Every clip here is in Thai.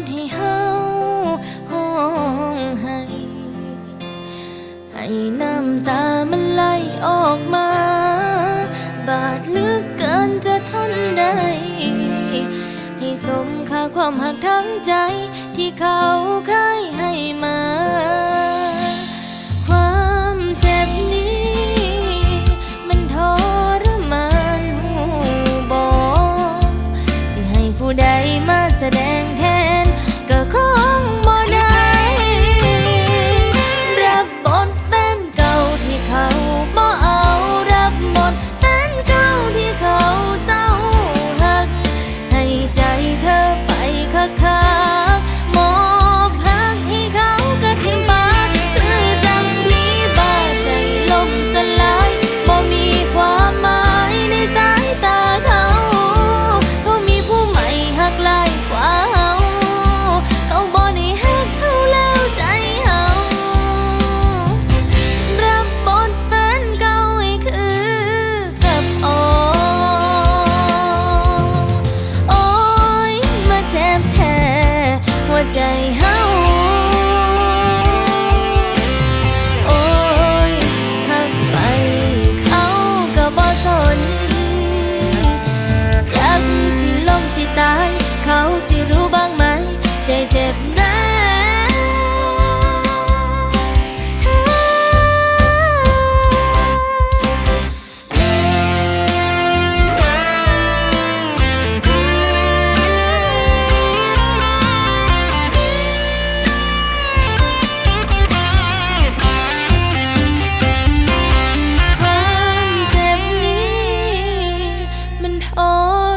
นให้เฮาห้องให้ ให้น้ำตามันไหลออกมา บาดลึกเกินจะทนได้ ให้สมค่าความหักทั้งใจที่เขาเคยให้มา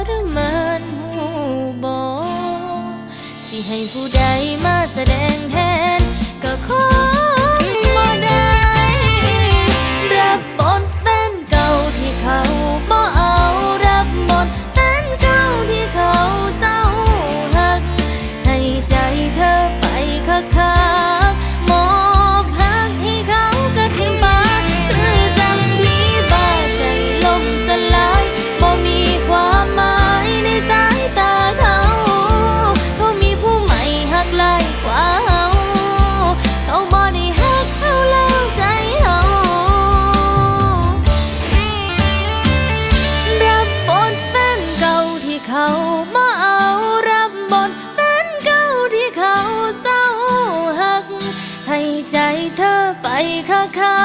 รมานหูบอกสิให้ผู้ใดมาแสดงแทนก็ขอ 看一看。